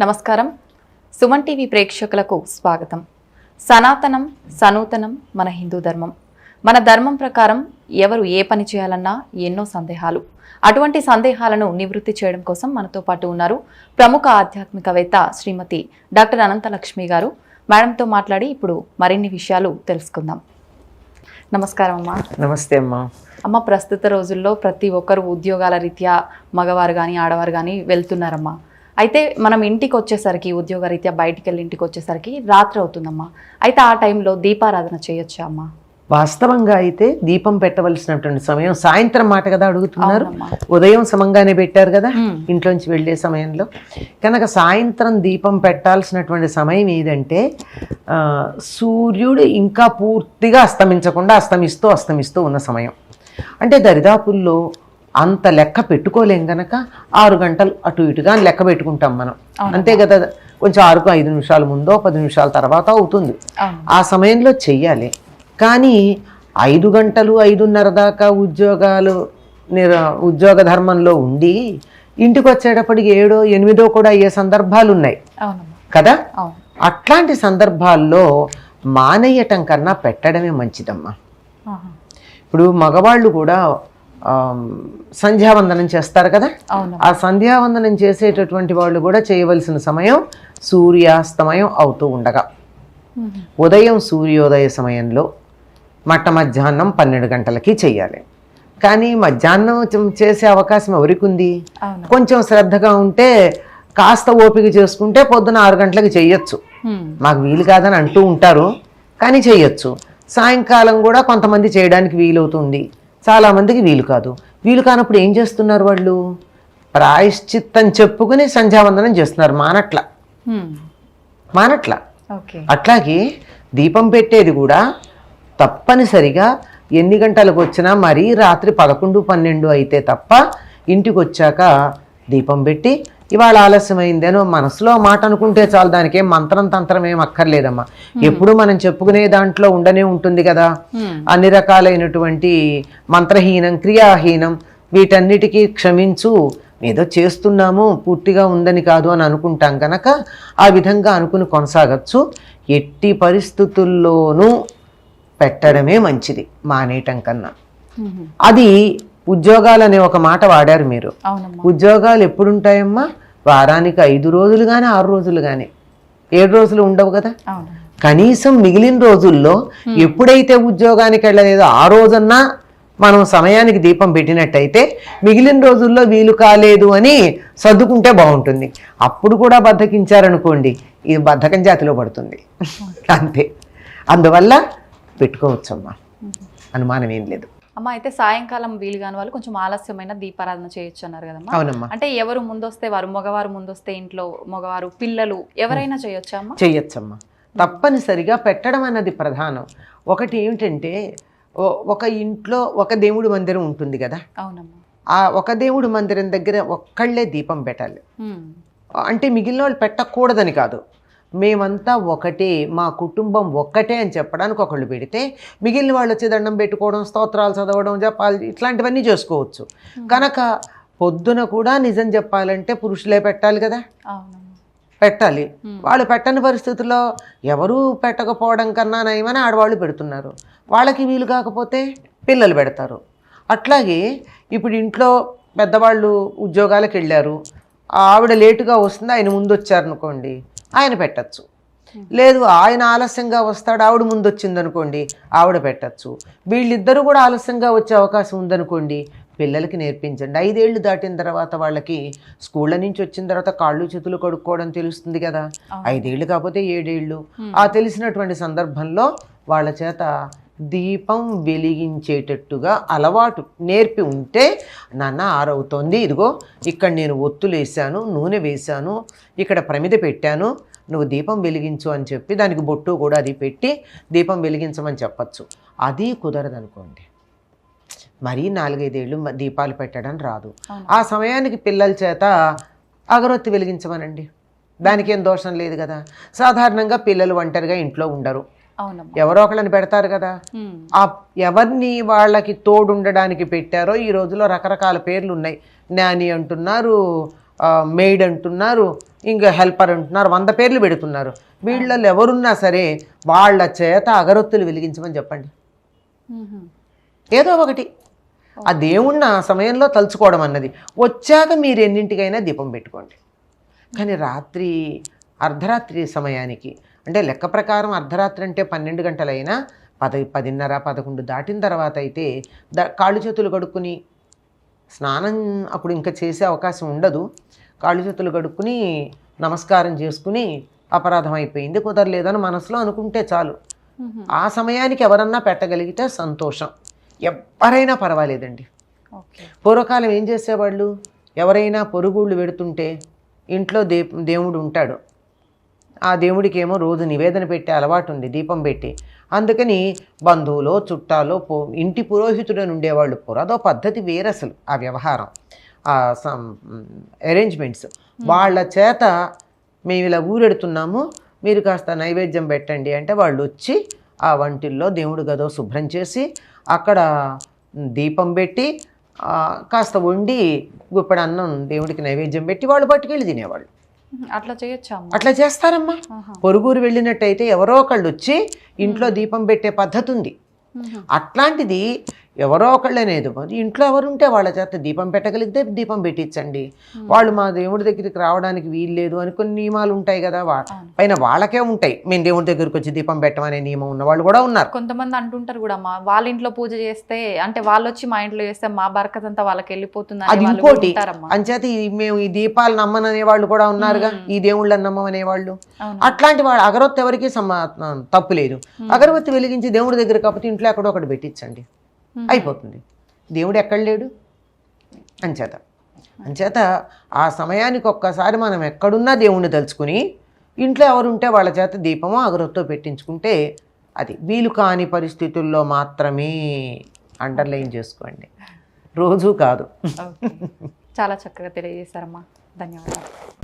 నమస్కారం. సుమన్ టీవీ ప్రేక్షకులకు స్వాగతం. సనాతనం సనూతనం మన హిందూ ధర్మం. మన ధర్మం ప్రకారం ఎవరు ఏ పని చేయాలన్నా ఎన్నో సందేహాలు. అటువంటి సందేహాలను నివృత్తి చేయడం కోసం మనతో పాటు ఉన్నారు ప్రముఖ ఆధ్యాత్మికవేత్త శ్రీమతి డాక్టర్ అనంతలక్ష్మి గారు. మేడంతో మాట్లాడి ఇప్పుడు మరిన్ని విషయాలు తెలుసుకుందాం. నమస్కారం అమ్మా. నమస్తే అమ్మా. అమ్మ ప్రస్తుత రోజుల్లో ప్రతి ఒక్కరు ఉద్యోగాల రీత్యా మగవారు కానీ ఆడవారు కానీ వెళ్తున్నారమ్మా. అయితే మనం ఇంటికి వచ్చేసరికి ఉద్యోగ రీత్యా బయటికి వెళ్ళి ఇంటికి వచ్చేసరికి రాత్రి అవుతుందమ్మా. అయితే ఆ టైంలో దీపారాధన చేయొచ్చా అమ్మా? వాస్తవంగా అయితే దీపం పెట్టవలసినటువంటి సమయం సాయంత్రం మాట కదా అడుగుతున్నారు. ఉదయం సమంగానే పెట్టారు కదా. ఇంట్లోంచి వెళ్ళే సమయంలో. కనుక సాయంత్రం దీపం పెట్టాల్సినటువంటి సమయం ఏదంటే సూర్యుడు ఇంకా పూర్తిగా అస్తమించకుండా అస్తమిస్తూ అస్తమిస్తూ ఉన్న సమయం. అంటే దరిదాపుల్లో అంత లెక్క పెట్టుకోలేం గనక ఆరు గంటలు అటు ఇటుగా లెక్క పెట్టుకుంటాం మనం. అంతే కదా కొంచెం ఆరుకు ఐదు నిమిషాల ముందో పది నిమిషాల తర్వాత అవుతుంది. ఆ సమయంలో చెయ్యాలి. కానీ ఐదు గంటలు ఐదున్నర దాకా ఉద్యోగాలు నిర ఉద్యోగ ధర్మంలో ఉండి ఇంటికి వచ్చేటప్పటికి ఏడో ఎనిమిదో కూడా అయ్యే సందర్భాలు ఉన్నాయి కదా? అట్లాంటి సందర్భాల్లో మానేయటం కన్నా పెట్టడమే మంచిదమ్మా. ఇప్పుడు మగవాళ్ళు కూడా సంధ్యావందనం చేస్తారు కదా? ఆ సంధ్యావందనం చేసేటటువంటి వాళ్ళు కూడా చేయవలసిన సమయం సూర్యాస్తమయం అవుతూ ఉండగా. ఉదయం సూర్యోదయ సమయంలో మట్ట మధ్యాహ్నం పన్నెండు గంటలకి చెయ్యాలి కానీ మధ్యాహ్నం చేసే అవకాశం ఎవరికి ఉంది? కొంచెం శ్రద్ధగా ఉంటే కాస్త ఓపిక చేసుకుంటే పొద్దున ఆరు గంటలకు చెయ్యొచ్చు మ్మ్. మాకు వీలు కాదని అంటూ ఉంటారు కానీ చెయ్యొచ్చు సాయంకాలం కూడా కొంతమంది చేయడానికి వీలవుతుంది. చాలామందికి వీలు కాదు. వీలు కానప్పుడు ఏం చేస్తున్నారు వాళ్ళు? ప్రాయశ్చిత్తం చెప్పుకుని సంధ్యావందనం చేస్తున్నారు. మానట్ల. మానట్ల. అట్లాగే దీపం పెట్టేది కూడా తప్పనిసరిగా ఎన్ని గంటలకు వచ్చినా మరీ రాత్రి పదకొండు పన్నెండు అయితే తప్ప ఇంటికి వచ్చాక దీపం పెట్టి ఇవాళ ఆలస్యమైందేనో మనసులో మాట అనుకుంటే చాలు దానికి ఏం మంత్రం తంత్రం ఏం అక్కర్లేదమ్మా. ఎప్పుడు మనం చెప్పుకునే దాంట్లో ఉండనే ఉంటుంది కదా. అన్ని రకాలైనటువంటి మంత్రహీనం క్రియాహీనం వీటన్నిటికీ క్షమించు ఏదో చేస్తున్నాము పూర్తిగా ఉందని కాదు అని అనుకుంటాం కనుక ఆ విధంగా అనుకుని కొనసాగచ్చు. ఎట్టి పరిస్థితుల్లోనూ పెట్టడమే మంచిది మానేయటం కన్నా. అది ఉద్యోగాలు అనే ఒక మాట వాడారు మీరు. ఉద్యోగాలు ఎప్పుడుంటాయమ్మా? వారానికి ఐదు రోజులు కానీ ఆరు రోజులు కానీ ఏడు రోజులు ఉండవు కదా? కనీసం మిగిలిన రోజుల్లో ఎప్పుడైతే ఉద్యోగానికి వెళ్ళలేదో ఆ రోజన్నా మనం సమయానికి దీపం పెట్టినట్టయితే మిగిలిన రోజుల్లో వీలు కాలేదు అని సర్దుకుంటే బాగుంటుంది. అప్పుడు కూడా బద్దకించారనుకోండి ఇది బద్ధకం జాతిలో పడుతుంది. అంతే. అందువల్ల పెట్టుకోవచ్చమ్మా. అనుమానం ఏం లేదు. అమ్మ అయితే సాయంకాలం వీలు కాని వాళ్ళు కొంచెం ఆలస్యమైన దీపారాధన చేయొచ్చు అన్నారు కదమ్మా. అవునమ్మా. అంటే ఎవరు ముందొస్తే వారు మగవారు ముందొస్తే ఇంట్లో మగవారు పిల్లలు ఎవరైనా చేయొచ్చా అమ్మా? చెయ్యొచ్చమ్మా. తప్పనిసరిగా పెట్టడం అన్నది ప్రధానం. ఒకటి ఏమిటంటే ఒక ఇంట్లో ఒక దేవుడి మందిరం ఉంటుంది కదా? అవునమ్మా. ఆ ఒక దేవుడి మందిరం దగ్గర ఒక్కళ్ళే దీపం పెట్టాలి. అంటే మిగిలిన వాళ్ళు పెట్టకూడదని కాదు. మేమంతా ఒకటే మా కుటుంబం ఒక్కటే అని చెప్పడానికి ఒకళ్ళు పెడితే మిగిలిన వాళ్ళు వచ్చి దండం పెట్టుకోవడం స్తోత్రాలు చదవడం జపాలు ఇట్లాంటివన్నీ చేసుకోవచ్చు. కనుక పొద్దున కూడా నిజం చెప్పాలంటే పురుషులే పెట్టాలి కదా? పెట్టాలి. వాళ్ళు పెట్టని పరిస్థితుల్లో ఎవరూ పెట్టకపోవడం కన్నా నయమని ఆడవాళ్ళు పెడుతున్నారు. వాళ్ళకి వీలు కాకపోతే పిల్లలు పెడతారు. అట్లాగే ఇప్పుడు ఇంట్లో పెద్దవాళ్ళు ఉద్యోగాలకు వెళ్ళారు. ఆవిడ లేటుగా వస్తుంది ఆయన ముందు వచ్చారనుకోండి ఆయన పెట్టచ్చు. లేదు ఆయన ఆలస్యంగా వస్తాడు ఆవిడ ముందు వచ్చింది అనుకోండి ఆవిడ పెట్టచ్చు. వీళ్ళిద్దరూ కూడా ఆలస్యంగా వచ్చే అవకాశం ఉందనుకోండి పిల్లలకి నేర్పించండి. ఐదేళ్ళు దాటిన తర్వాత వాళ్ళకి స్కూళ్ళ నుంచి వచ్చిన తర్వాత కాళ్ళు చేతులు కడుక్కోవడం తెలుస్తుంది కదా. ఐదేళ్ళు కాకపోతే ఏడేళ్ళు ఆ తెలిసినటువంటి సందర్భంలో వాళ్ళ చేత దీపం వెలిగించేటట్టుగా అలవాటు నేర్పి ఉంటే నాన్న ఆరవుతోంది. ఇదిగో ఇక్కడ నేను ఒత్తులు వేసాను నూనె వేశాను ఇక్కడ ప్రమిద పెట్టాను నువ్వు దీపం వెలిగించు అని చెప్పి దానికి బొట్టు కూడా అది పెట్టి దీపం వెలిగించమని చెప్పచ్చు. అది కుదరదనుకోండి. మరీ నాలుగైదేళ్ళు దీపాలు పెట్టడం రాదు. ఆ సమయానికి పిల్లల చేత అగరొత్తి వెలిగించమనండి. దానికి ఏం దోషం లేదు కదా. సాధారణంగా పిల్లలు ఒంటరిగా ఇంట్లో ఉండరు. ఎవరో ఒకళ్ళని పెడతారు కదా. ఆ ఎవరిని వాళ్ళకి తోడుండడానికి పెట్టారో ఈ రోజులో రకరకాల పేర్లు ఉన్నాయి. జ్ఞాని అంటున్నారు మెయిడ్ అంటున్నారు ఇంకా హెల్పర్ అంటున్నారు వంద పేర్లు పెడుతున్నారు. వీళ్ళల్లో ఎవరున్నా సరే వాళ్ళ చేత అగరొత్తులు వెలిగించమని చెప్పండి. ఏదో ఒకటి. ఆ దేవుణ్ణి ఆ సమయంలో తలుచుకోవడం అన్నది. వచ్చాక మీరు ఎన్నింటికైనా దీపం పెట్టుకోండి. కానీ రాత్రి అర్ధరాత్రి సమయానికి అంటే లెక్క ప్రకారం అర్ధరాత్రి అంటే పన్నెండు గంటలైనా పద పదిన్నర పదకొండు దాటిన తర్వాత అయితే ద కాళ్ళు చేతులు కడుక్కుని స్నానం అప్పుడు ఇంకా చేసే అవకాశం ఉండదు. కాళ్ళు చేతులు కడుక్కుని నమస్కారం చేసుకుని అపరాధం అయిపోయింది. కుదరలేదని మనసులో అనుకుంటే చాలు. ఆ సమయానికి ఎవరన్నా పెట్టగలిగితే సంతోషం. ఎవరైనా పర్వాలేదండి. పూర్వకాలం ఏం చేసేవాళ్ళు? ఎవరైనా పొరుగుళ్ళు పెడుతుంటే ఇంట్లో దే దేవుడు ఉంటాడు. ఆ దేవుడికి ఏమో రోజు నివేదన పెట్టే అలవాటు ఉంది దీపం పెట్టి. అందుకని బంధువులో చుట్టాలో పో ఇంటి పురోహితుడని ఉండేవాళ్ళు పూర్వం అదో పద్ధతి వేరు అసలు ఆ వ్యవహారం. ఆ అరేంజ్మెంట్స్ వాళ్ళ చేత మేము ఇలా ఊరెడుతున్నాము మీరు కాస్త నైవేద్యం పెట్టండి అంటే వాళ్ళు వచ్చి ఆ వంటిల్లో దేవుడి గదో శుభ్రం చేసి అక్కడ దీపం పెట్టి కాస్త వండి గుప్పెడు అన్నం దేవుడికి నైవేద్యం పెట్టి వాళ్ళు పట్టుకెళ్ళి తినేవాళ్ళు. అట్లా చేయొచ్చా అట్లా చేస్తారమ్మా. పొరుగురు వెళ్ళినట్టయితే ఎవరో ఒకళ్ళు వచ్చి ఇంట్లో దీపం పెట్టే పద్ధతి ఉంది. అట్లాంటిది ఎవరో ఒకళ్ళు అనేది మరి ఇంట్లో ఎవరుంటే వాళ్ళ చేత దీపం పెట్టగలిగితే దీపం పెట్టించండి వాళ్ళు మా దేవుడి దగ్గరికి రావడానికి వీలు లేదు అని కొన్ని నియమాలు ఉంటాయి కదా. పైన వాళ్ళకే ఉంటాయి. మేము దేవుడి దగ్గరికి వచ్చి దీపం పెట్టమనే నియమం ఉన్న వాళ్ళు కూడా ఉన్నారు. కొంతమంది అంటుంటారు కూడా అమ్మా వాళ్ళ ఇంట్లో పూజ చేస్తే అంటే వాళ్ళు వచ్చి మా ఇంట్లో చేస్తే మా బరకత్ అంతా వాళ్ళకి వెళ్ళిపోతుంది అది ఇంకోటి. అంచేత మేము ఈ దీపాలు నమ్మననే వాళ్ళు కూడా ఉన్నారుగా. ఈ దేవుళ్ళని నమ్మమనే వాళ్ళు. అట్లాంటి వాళ్ళు అగరొత్తి ఎవరికి సమ తప్పు లేదు. అగరబత్తి వెలిగించి దేవుడి దగ్గర కాకపోతే ఇంట్లో ఎక్కడో ఒకటి పెట్టించండి అయిపోతుంది. దేవుడు ఎక్కడ లేడు? అంచేత. అంచేత ఆ సమయానికి ఒక్కసారి మనం ఎక్కడున్నా దేవుణ్ణి తలుచుకుని ఇంట్లో ఎవరుంటే వాళ్ళ చేత దీపమో అగరొత్తో పెట్టించుకుంటే అది. వీలు కాని పరిస్థితుల్లో మాత్రమే అండర్లైన్ చేసుకోండి. రోజు కాదు. చాలా చక్కగా తెలియజేశారమ్మా. ధన్యవాదాలు.